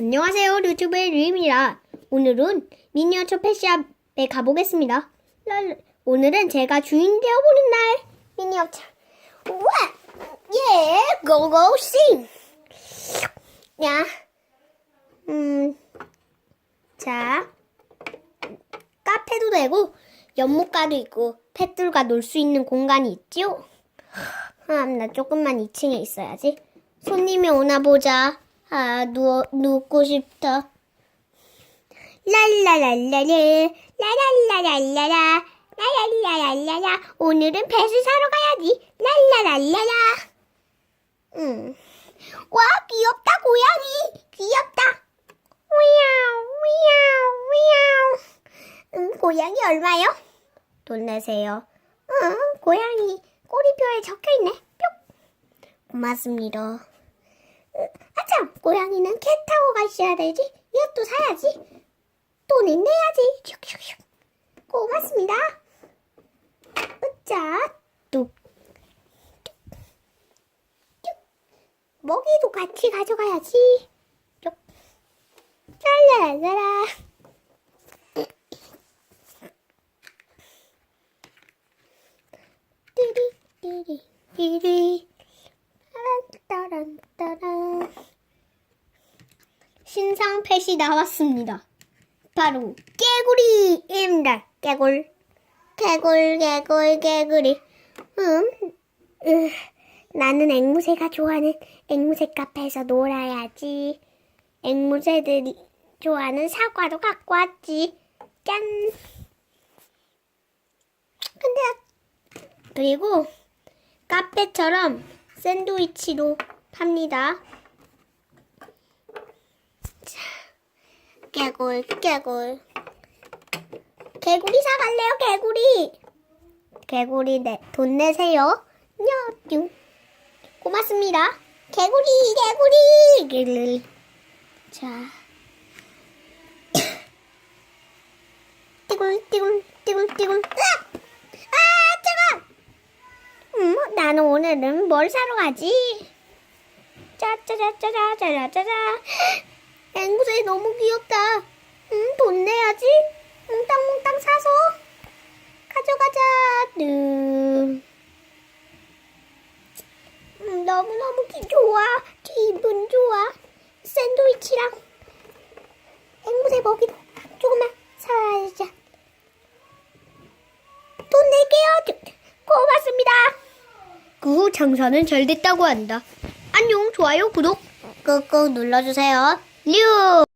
안녕하세요. 유튜브의 류입니다. 오늘은 미니어처 펫샵에 가보겠습니다. 랄- 오늘은 제가 주인 되어보는 날. 미니어처. 우와! 예! 고고 싱! 야. 음. 자. 카페도 되고, 연못가도 있고, 펫들과 놀 수 있는 공간이 있죠? 아, 나 조금만 2층에 있어야지. 손님이 오나 보자. 아, 누워, 눕고 싶다. 랄라랄라라, 라랄라랄라라, 라랄라랄라라. 오늘은 배를 사러 가야지. 랄라랄라라. 응. 와, 귀엽다, 고양이. 귀엽다. 위야우. 응, 고양이 얼마요? 돈 내세요. 응, 고양이. 꼬리표에 적혀있네. 뿅. 고맙습니다. 고양이는 캣 타고 가셔야 되지. 이것도 사야지. 돈은 내야지. 고맙습니다. 으짜, 뚝. 먹이도 같이 가져가야지. 쭉. 랄라랄라라. 띠리, 띠리, 띠리. 따란, 따란, 따란. 신상 펫이 나왔습니다. 바로 깨구리입니다. 깨굴. 개굴, 개굴, 개구리. 음, 으, 나는 앵무새가 좋아하는 앵무새 카페에서 놀아야지. 앵무새들이 좋아하는 사과도 갖고 왔지. 짠. 근데, 그리고 카페처럼 샌드위치도 팝니다. 개굴, 개굴. 개구리 사갈래요, 개구리. 개구리 내, 돈 내세요. 냐뀨. 고맙습니다. 개구리, 개구리. 자. 띠굴, 띠굴, 띠굴, 띠굴. 으악! 아, 뜨거! 음, 나는 오늘은 뭘 사러 가지? 짜짜자짜자자자자. 앵무새 너무 귀엽다. 음, 돈 내야지. 몽땅몽땅 사서 가져가자. 음, 음, 너무너무 기 좋아. 기분 좋아. 샌드위치랑 앵무새 먹이도 조금만 사자. 돈 낼게요. 고맙습니다. 그 후 장사는 잘 됐다고 한다. 안녕, 좋아요, 구독 꾹꾹 눌러주세요. 류!